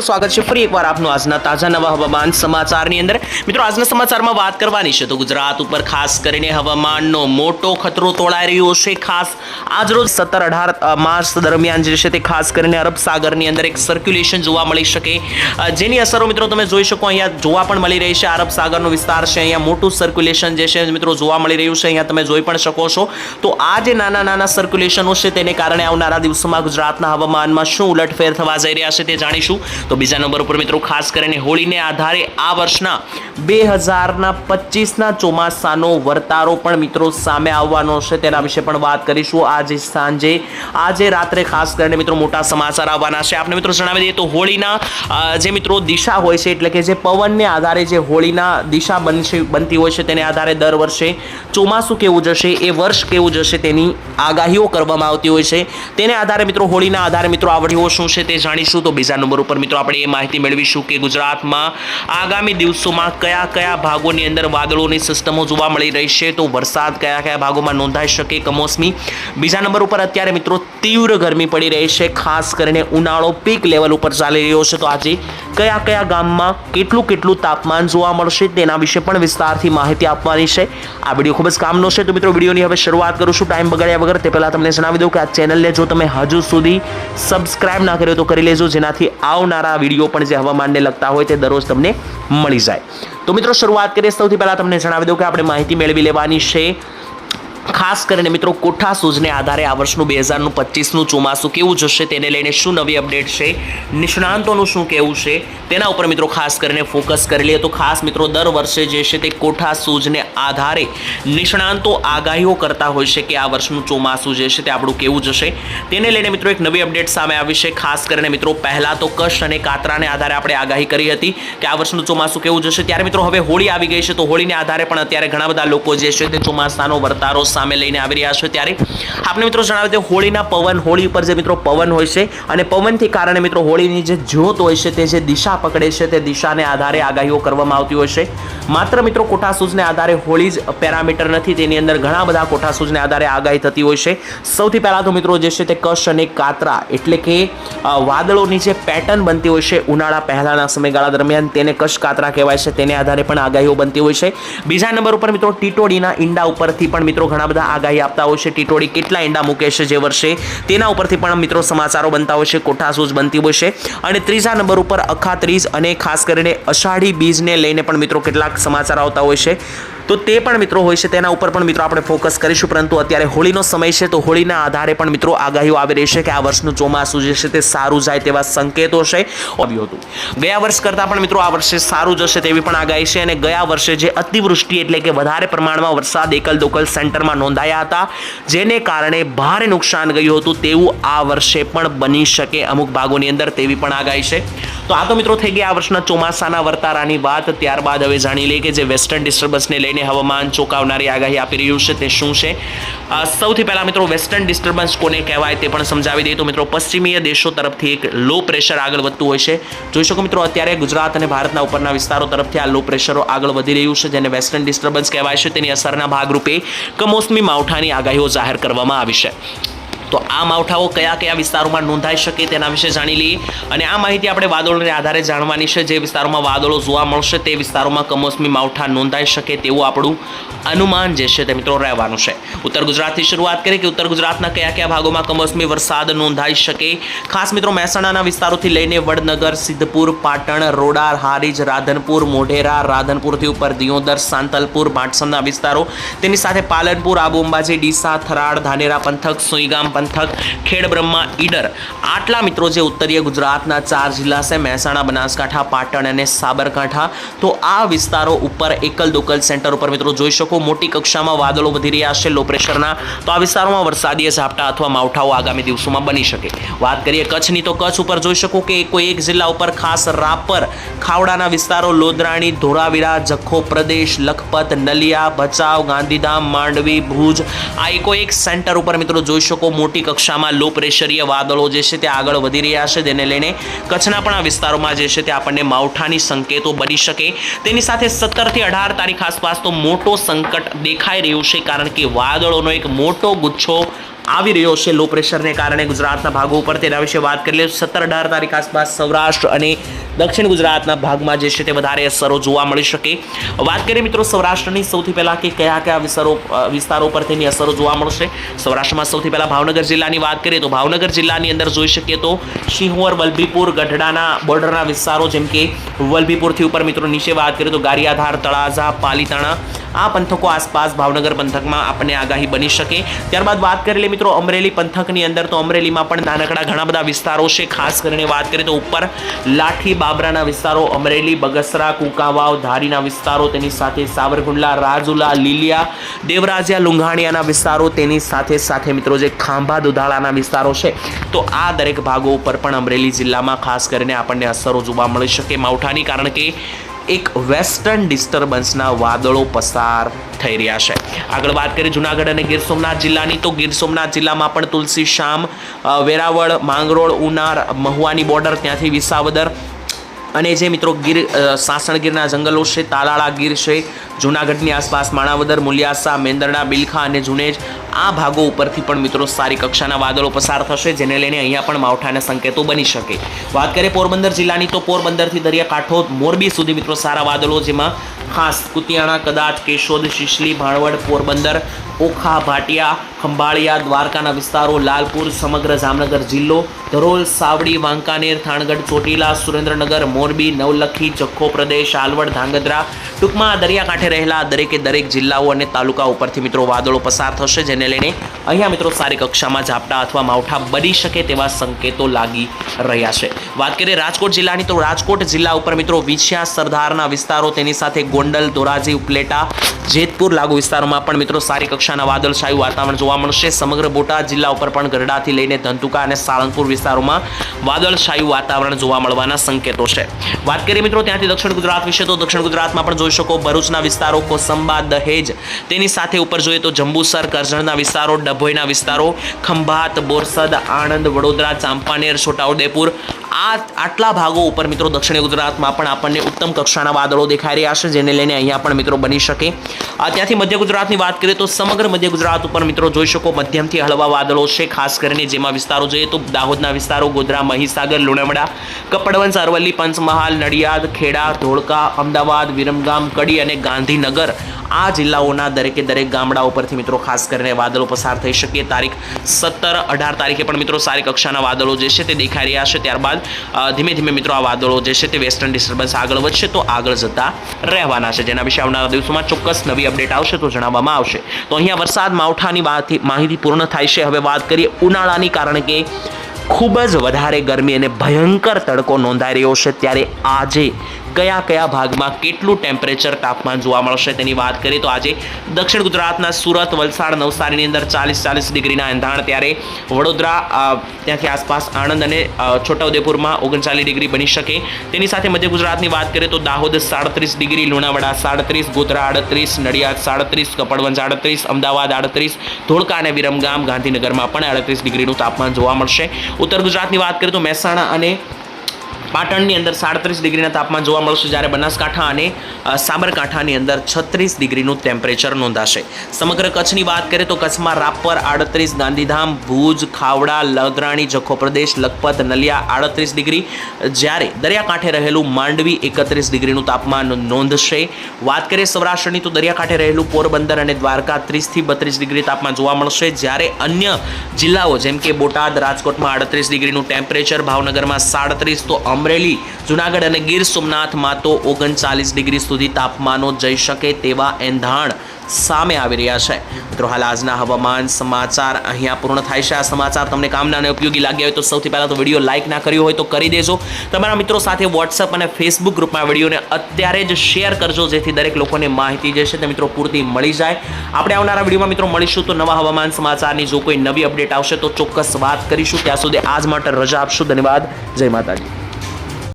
સ્વાગત છે ફરી એકવાર આપનું આજના તાજા નવા હવામાન સમાચારની અંદર. મિત્રો, આજના સમાચારમાં વાત કરવાની છે તો ગુજરાત ઉપર ખાસ કરીને હવામાનનો મોટો ખતરો તોળાઈ રહ્યો છે. ખાસ આજરોજ સત્તર અઢાર માર્ચ દરમિયાન જે છે તે ખાસ કરીને અરબ સાગરની અંદર એક સર્ક્યુલેશન જોવા મળી શકે. જેની અસરો મિત્રો તમે જોઈ શકો, અહીંયા જોવા પણ મળી રહી છે. અરબ સાગરનો વિસ્તાર છે, અહીંયા મોટું સર્ક્યુલેશન જે છે મિત્રો જોવા મળી રહ્યું છે. અહીંયા તમે જોઈ પણ શકો છો. તો આ જે નાના નાના સર્ક્યુલેશનો છે, તેને કારણે આવનારા દિવસોમાં ગુજરાતના હવામાનમાં શું ઉલટફેર થવા જઈ રહ્યા છે તે જાણીશું. તો બીજા નંબર ઉપર મિત્રો ખાસ કરીને હોળીને આધારે આ વર્ષના બે હજારના પચીસના ચોમાસાનો વર્તારો પણ મિત્રો સામે આવવાનો છે. તેના વિશે પણ વાત કરીશું આજે સાંજે. આજે રાત્રે ખાસ કરીને મિત્રો મોટા સમાચાર આવવાના છે. આપણે મિત્રો જણાવી દઈએ તો હોળીના જે મિત્રો દિશા હોય છે, એટલે કે જે પવનને આધારે જે હોળીના દિશા બનશે, બનતી હોય છે, તેને આધારે દર વર્ષે ચોમાસું કેવું જશે, એ વર્ષ કેવું જશે તેની આગાહીઓ કરવામાં આવતી હોય છે. તેને આધારે મિત્રો હોળીના આધારે મિત્રો આવડીઓ શું છે તે જાણીશું. તો બીજા નંબર ઉપર મિત્રો આપણે એ માહિતી મેળવીશું કે ગુજરાતમાં આગામી દિવસોમાં કયા કયા ભાગોની અંદર વાદળોની સિસ્ટમો જોવા મળી રહી છે. તો વરસાદ કયા કયા ભાગોમાં નોંધાઈ શકે કમોસમી. બીજા નંબર ઉપર અત્યારે મિત્રો તીવ્ર ગરમી પડી રહી છે. ખાસ કરીને ઉનાળો પીક લેવલ ઉપર ચાલી રહ્યો છે. તો આજે કયા કયા ગામમાં કેટલું કેટલું તાપમાન જોવા મળશે તેના વિશે પણ વિસ્તારથી માહિતી આપવાની છે. આ વીડિયો ખૂબ જ કામનો છે. તો મિત્રો, વિડીયોની હવે શરૂઆત કરું છું. ટાઈમ બગાડ્યા વગર તે પહેલાં તમને જણાવી દઉં કે આ ચેનલને જો તમે હજુ સુધી સબસ્ક્રાઇબ ના કર્યો તો કરી લેજો. જેનાથી આવનારા વીડિયો પણ જે હવામાનને લગતા હોય તે દરરોજ તમને મળી જાય. તો મિત્રો, શરૂઆત કરીએ. સૌથી પહેલાં તમને જણાવી દઉં કે આપણે માહિતી મેળવી લેવાની છે. ખાસ કરીને મિત્રો કોઠા સૂઝને આધારે આ વર્ષનું બે હજારનું પચીસનું ચોમાસું કેવું જશે તેને લઈને શું નવી અપડેટ છે? નિષ્ણાંતોનું શું કહેવું છે? તેના ઉપર મિત્રો ખાસ કરીને ફોકસ કરી લઈએ. તો ખાસ મિત્રો દર વર્ષે જે છે તે કોઠા સૂઝને આધારે નિષ્ણાંતો આગાહીઓ કરતા હોય છે કે આ વર્ષનું ચોમાસું જે છે તે આપણું કેવું જશે. તેને લઈને મિત્રો એક નવી અપડેટ સામે આવી છે. ખાસ કરીને મિત્રો પહેલાં તો કશ અને કાતરાને આધારે આપણે આગાહી કરી હતી કે આ વર્ષનું ચોમાસું કેવું જશે. ત્યારે મિત્રો હવે હોળી આવી ગઈ છે. તો હોળીને આધારે પણ અત્યારે ઘણા બધા લોકો જે છે તે ચોમાસાનો વર્તારો સામે લઈને આવી રહ્યા છે ત્યારે આપણે મિત્રો જણાવી દઈએ, હોળીના પવન, હોળી ઉપર જે મિત્રો પવન હોય છે અને પવનથી કારણે મિત્રો હોળીની જે જ્યોત હોય છે, તે જે દિશા પકડે છે, તે દિશાને આધારે આગાહીઓ કરવામાં આવતી હોય છે. માત્ર મિત્રો કોઠાસૂઝને આધારે હોળી જ પેરામીટર નથી, તેની અંદર ઘણા બધા કોઠા સૂઝને આધારે આગાહી થતી હોય છે. સૌથી પહેલાં તો મિત્રો જે છે તે કશ અને કાતરા, એટલે કે વાદળોની જે પેટર્ન બનતી હોય છે, ઉનાળા પહેલાંના સમયગાળા દરમિયાન તેને કશ કાતરા કહેવાય છે, તેને આધારે પણ આગાહીઓ બનતી હોય છે. બીજા નંબર ઉપર મિત્રો ટીટોડીના ઈંડા ઉપરથી પણ મિત્રો ઘણા બધા આગાહી આપતા હોય છે. ટીટોડી કેટલા ઈંડા મૂકે છે જે વર્ષે? તેના ઉપરથી પણ મિત્રો સમાચારો બનતા હોય છે, કોઠાસૂઝ બનતી હોય છે. અને ત્રીજા નંબર ઉપર અખાત્રીજ અને ખાસ કરીને અષાઢી બીજને લઈને પણ મિત્રો કેટલાક સમાચાર આવતા હોય છે. તો તે પણ મિત્રો હોય છે. તેના ઉપર પણ મિત્રો આપણે ફોકસ કરીશું. પરંતુ અત્યારે હોળીનો સમય છે તો હોળીના આધારે પણ મિત્રો આગાહીઓ આવી રહી છે કે આ વર્ષનું ચોમાસું જે છે તે સારું જાય તેવા સંકેતો છે. આવ્યું હતું. ગયા વર્ષ કરતાં પણ મિત્રો આ વર્ષે સારું જશે તેવી પણ આગાહી છે અને ગયા વર્ષે જે અતિવૃષ્ટિ એટલે કે વધારે પ્રમાણમાં વરસાદ એકલ દોકલ સેન્ટરમાં નોંધાયા હતા, જેને કારણે ભારે નુકસાન ગયું હતું તેવું આ વર્ષે પણ બની શકે અમુક ભાગોની અંદર તેવી પણ આગાહી છે. તો આ તો મિત્રો થઈ ગયા આ વર્ષના ચોમાસાના વર્તારાની વાત. ત્યારબાદ હવે જાણી લઈએ કે જે વેસ્ટર્ન ડિસ્ટર્બન્સને લઈને હવામાન ચોંકાવનારી આગાહી આપી રહ્યું છે તે શું છે? સૌથી પહેલા મિત્રો વેસ્ટર્ન ડિસ્ટર્બન્સ કોને કહેવાય તે પણ સમજાવી દઈએ તો મિત્રો પશ્ચિમીય દેશો તરફથી એક લો પ્રેશર આગળ વધતું હોય છે. જોઈ શકો મિત્રો અત્યારે ગુજરાત અને ભારતના ઉપરના વિસ્તારો તરફથી આ લો પ્રેશરો આગળ વધી રહ્યું છે જેને વેસ્ટર્ન ડિસ્ટર્બન્સ કહેવાય છે. તેની અસરના ભાગરૂપે કમોસમી માવઠાની આગાહીઓ જાહેર કરવામાં આવી છે. તો આ માવઠાઓ કયા કયા વિસ્તારોમાં નોંધાઈ શકે તેના વિશે જાણી લઈએ. અને આ માહિતી આપણે વાદળોને આધારે જાણવાની છે. જે વિસ્તારોમાં વાદળો જોવા મળશે તે વિસ્તારોમાં કમોસમી માવઠા નોંધાઈ શકે તેવું આપણું અનુમાન જે છે તે મિત્રો રહેવાનું છે. ઉત્તર ગુજરાતથી શરૂઆત કરીએ કે ઉત્તર ગુજરાતના કયા કયા ભાગોમાં કમોસમી વરસાદ નોંધાઈ શકે. ખાસ મિત્રો મહેસાણાના વિસ્તારોથી લઈને વડનગર, સિદ્ધપુર, પાટણ, રોડાર, હારીજ, રાધનપુર, મોઢેરા, રાધનપુરથી ઉપર દિયોદર, સાંતલપુર ભાટસણના વિસ્તારો. તેની સાથે પાલનપુર, આબુ અંબાજી, ડીસા થરાડ ધાનેરા પંથક, સુઈગામ પંથક ખેડબ્રહ્મા ઈડર. આટલા મિત્રો જે ઉત્તરીય ગુજરાતના ચાર જિલ્લા છે, મહેસાણા, બનાસકાંઠા, પાટણ અને સાબરકાંઠા, તો આ વિસ્તારો ઉપર એકલ દોકલ સેન્ટર ઉપર મિત્રો જોઈ શકો, મોટી કક્ષામાં વાદળો વધી રહ્યા છે લો પ્રેશરના તો આ વિસ્તારોમાં વરસાદીય ઝાપટા અથવા માવઠાઓ આગામી દિવસોમાં બની શકે. વાત કરીએ કચ્છની, તો કચ્છ ઉપર જોઈ શકો કે કોઈ એક જિલ્લા ઉપર ખાસ રાપર, ખાવડાના વિસ્તારો, લોદરાણી, ધોરાવીરા, જખો પ્રદેશ, લખપત, નલિયા, ભચાઉ, ગાંધીધામ, માંડવી, ભુજ, આ એકો એક સેન્ટર ઉપર મિત્રો જોઈ શકો, મોટી કક્ષામાં લો પ્રેશરીય વાદળો જે છે તે આગળ વધી રહ્યા છે તેને લઈને કચ્છના પણ આ વિસ્તારોમાં જે છે તે આપણને માવઠાની સંકેતો બની શકે. તેની સાથે સત્તરથી અઢાર તારીખ આસપાસ તો મોટો સંકટ દેખાઈ રહ્યું છે, કારણ કે વાદળોનો એક મોટો ગુચ્છો આવી રહ્યો છે લો પ્રેશરને કારણે ગુજરાતના ભાગો ઉપર તેના વિશે વાત કરી લે સત્તર અઢાર તારીખ આસપાસ સૌરાષ્ટ્ર અને દક્ષિણ ગુજરાતના ભાગમાં જે છે તે વધારે અસરો જોવા મળી શકે. વાત કરીએ મિત્રો સૌરાષ્ટ્રની, સૌથી પહેલાં કે કયા કયા વિસ્તારો વિસ્તારો પર તેની અસરો જોવા મળશે. સૌરાષ્ટ્રમાં સૌથી પહેલાં ભાવનગર જિલ્લાની વાત કરીએ તો ભાવનગર જિલ્લાની અંદર જોઈ શકીએ તો સિંહોર વલભીપુર, ગઢડાના બોર્ડરના વિસ્તારો જેમ કે વલભીપુરથી ઉપર મિત્રો નીચે વાત કરીએ તો ગારિયાધાર, તળાજા, પાલીતાણા આ પંથકો આસપાસ ભાવનગર પંથકમાં આપણને આગાહી બની શકે. ત્યારબાદ વાત કરી લે મિત્રો અમરેલી પંથકની અંદર, તો અમરેલીમાં પણ નાનકડા ઘણા બધા વિસ્તારો છે. ખાસ કરીને વાત કરીએ તો ઉપર લાઠી બાબરાના વિસ્તારો, અમરેલી, બગસરા, કુંકાવાવ, ધારીના વિસ્તારો, તેની સાથે સાવરકુંડલા, રાજુલા, લીલિયા, દેવરાજિયા, લુંઘાણિયાના વિસ્તારો, તેની સાથે સાથે મિત્રો જે ખાંભા દુધાળાના વિસ્તારો છે, તો આ દરેક ભાગો ઉપર પણ અમરેલી જિલ્લામાં ખાસ કરીને આપણને અસરો જોવા મળી શકે. માવઠાની કારણ કે એક વેસ્ટર્ન ડિસ્ટર્બન્સના વાદળો પસાર થઈ રહ્યા છે. આગળ વાત કરીએ જુનાગઢ અને ગીર સોમનાથ જિલ્લાની, તો ગીર સોમનાથ જિલ્લામાં પણ તુલસી શામ વેરાવળ, માંગરોળ, ઉનાર, મહુવાની બોર્ડર, ત્યાંથી વિસાવદર અને જે મિત્રો ગીર અ, સાસણગીરના જંગલો છે તાલાળા ગીર છે જૂનાગઢની આસપાસ માણાવદર મુલિયાસા મેંદરડા બિલખા અને જુનેજ આ ભાગો ઉપરથી પણ મિત્રો સારી કક્ષાના વાદળો પસાર થશે જેને લઈને અહીંયા પણ માવઠાના સંકેતો બની શકે. વાત કરીએ પોરબંદર જિલ્લાની તો પોરબંદરથી દરિયાકાંઠો મોરબી સુધી મિત્રો સારા વાદળો જેમાં ખાસ કુતિયાણા, કદાચ કેશોદ, શિશલી, ભાણવડ, પોરબંદર, ઓખા, ભાટિયા, ખંભાળિયા, દ્વારકાના વિસ્તારો, લાલપુર, સમગ્ર જામનગર જિલ્લો, ધરોલ, સાવડી, વાંકાનેર, થાણગઢ, ચોટીલા, સુરેન્દ્રનગર, મોરબી, નવલખી, જખો પ્રદેશ, આલવડ, ધાંગધ્રા, ટૂંકમાં દરિયાકાંઠે રહેલા દરેકે દરેક જિલ્લાઓ અને તાલુકા ઉપરથી મિત્રો વાદળો પસાર થશે, જેને લઈને અહીંયા મિત્રો સારી કક્ષામાં ઝાપટા અથવા માવઠા બની શકે તેવા સંકેતો લાગી રહ્યા છે. વાત કરીએ રાજકોટ જિલ્લાની તો રાજકોટ જિલ્લા ઉપર મિત્રો વિછ્યા સરદારના વિસ્તારો તેની સાથે ગોંડલ, ધોરાજી, ઉપલેટા જેતપુર લાગુ વિસ્તારોમાં પણ મિત્રો સારી કક્ષાના વાદળછાયું વાતાવરણ જોવા મળશે. સમગ્ર બોટાદ જિલ્લા ઉપર પણ ગરડાથી લઈને ધંતુકા અને સાળંગપુર વિસ્તારોમાં વાદળછાયું વાતાવરણ જોવા મળવાના સંકેતો છે. વાત કરીએ મિત્રો ત્યાંથી દક્ષિણ ગુજરાત વિશે, તો દક્ષિણ ગુજરાતમાં પણ જોઈ શકો ભરૂચના વિસ્તારો, કોસંબા, દહેજ, તેની સાથે ઉપર જોઈએ તો જંબુસર, કરજણના વિસ્તારો, ડભોઈના વિસ્તારો, ખંભાત, બોરસદ, આણંદ, વડોદરા, ચાંપાનેર, છોટાઉદેપુર, આ આટલા ભાગો ઉપર મિત્રો દક્ષિણ ગુજરાતમાં પણ આપણને ઉત્તમ કક્ષાના વાદળો દેખાઈ રહ્યા છે, જેને લઈને અહીંયા પણ મિત્રો બની શકે આ ત્યાંથી મધ્ય ગુજરાતની વાત કરીએ તો સમગ્ર મધ્ય ગુજરાત ઉપર મિત્રો જોઈ શકો મધ્યમથી હળવા વાદળો છે, ખાસ કરીને જેમાં વિસ્તારો જોઈએ તો દાહોદના વિસ્તારો, ગોધરા, મહીસાગર, લુણાવાડા કપડવંશ અરવલ્લી, પંચમહાલ, નડિયાદ, ખેડા, ધોળકા, અમદાવાદ, વિરમગામ, કડી અને ગાંધીનગર આ જિલ્લાઓના દરેકે દરેક ગામડા ઉપરથી મિત્રો ખાસ કરીને વાદળો પસાર થઈ શકે. તારીખ સત્તર અઢાર તારીખે પણ મિત્રો સારી કક્ષાના વાદળો જે છે તે દેખાઈ રહ્યા છે. ત્યારબાદ ધીમે ધીમે મિત્રો આ વાદળો જે છે તે વેસ્ટર્ન ડિસ્ટર્બન્સ આગળ વધશે તો આગળ જતા રહેવાના છે. જેના વિશે આવનારા દિવસોમાં ચોક્કસ નવી અપડેટ આવશે તો જણાવવામાં આવશે. તો અહીંયા વરસાદ માવઠાની માહિતી પૂર્ણ થાય છે. હવે વાત કરીએ ઉનાળાની, કારણ કે ખૂબ જ વધારે ગરમી અને ભયંકર તડકો નોંધાઈ રહ્યો છે. ત્યારે આજે કયા કયા ભાગમાં કેટલું ટેમ્પરેચર તાપમાન જોવા મળશે તેની વાત કરીએ તો આજે દક્ષિણ ગુજરાતના સુરત, વલસાડ, નવસારીની અંદર ચાલીસ ચાલીસ ડિગ્રીના એંધાણ ત્યારે વડોદરા ત્યાંથી આસપાસ આણંદ અને છોટાઉદેપુરમાં ઓગણચાલીસ ડિગ્રી બની શકે. તેની સાથે મધ્ય ગુજરાતની વાત કરીએ તો દાહોદ સાડત્રીસ ડિગ્રી, લુણાવાડા સાડત્રીસ, ગોધરા આડત્રીસ, નડિયાદ સાડત્રીસ, કપડવંજ આડત્રીસ, અમદાવાદ આડત્રીસ, ધોળકા અને વિરમગામ ગાંધીનગરમાં પણ આડત્રીસ ડિગ્રીનું તાપમાન જોવા મળશે. ઉત્તર ગુજરાતની વાત કરીએ તો મહેસાણા અને પાટણની અંદર સાડત્રીસ ડિગ્રીના તાપમાન જોવા મળશે જ્યારે બનાસકાંઠા અને સાબરકાંઠાની અંદર છત્રીસ ડિગ્રીનું ટેમ્પરેચર નોંધાશે. સમગ્ર કચ્છની વાત કરીએ તો કચ્છમાં રાપર, આડત્રીસ, ગાંધીધામ, ભુજ, ખાવડા લધરાણી જખો પ્રદેશ, લખપત, નલિયા આડત્રીસ ડિગ્રી. જ્યારે દરિયાકાંઠે રહેલું માંડવી એકત્રીસ ડિગ્રીનું તાપમાન નોંધશે. વાત કરીએ સૌરાષ્ટ્રની તો દરિયાકાંઠે રહેલું પોરબંદર અને દ્વારકા ત્રીસથી બત્રીસ ડિગ્રી તાપમાન જોવા મળશે. જ્યારે અન્ય જિલ્લાઓ જેમ કે બોટાદ, રાજકોટમાં આડત્રીસ ડિગ્રીનું ટેમ્પરેચર, ભાવનગરમાં સાડત્રીસ તો અમરેલી, જુનાગઢ અને ગીર સોમનાથમાં તો ઓગણચાલીસ ડિગ્રી સુધી તાપમાનો જઈ શકે તેવા એંધાણ સામે આવી રહ્યા છે. મિત્રો, હાલ આજના હવામાન સમાચાર અહીંયા પૂર્ણ થાય છે. આ સમાચાર તમને કામના અને ઉપયોગી લાગ્યા હોય તો સૌથી પહેલાં તો વીડિયો લાઇક ના કર્યો હોય તો કરી દેજો. તમારા મિત્રો સાથે વોટ્સઅપ અને ફેસબુક ગ્રુપમાં વિડીયોને અત્યારે જ શેર કરજો, જેથી દરેક લોકોને માહિતી જે છે તે મિત્રો પૂરતી મળી જાય. આપણે આવનારા વિડીયોમાં મિત્રો મળીશું તો નવા હવામાન સમાચારની જો કોઈ નવી અપડેટ આવશે તો ચોક્કસ વાત કરીશું. ત્યાં સુધી આજ માટે રજા આપશું. ધન્યવાદ. જય માતાજી.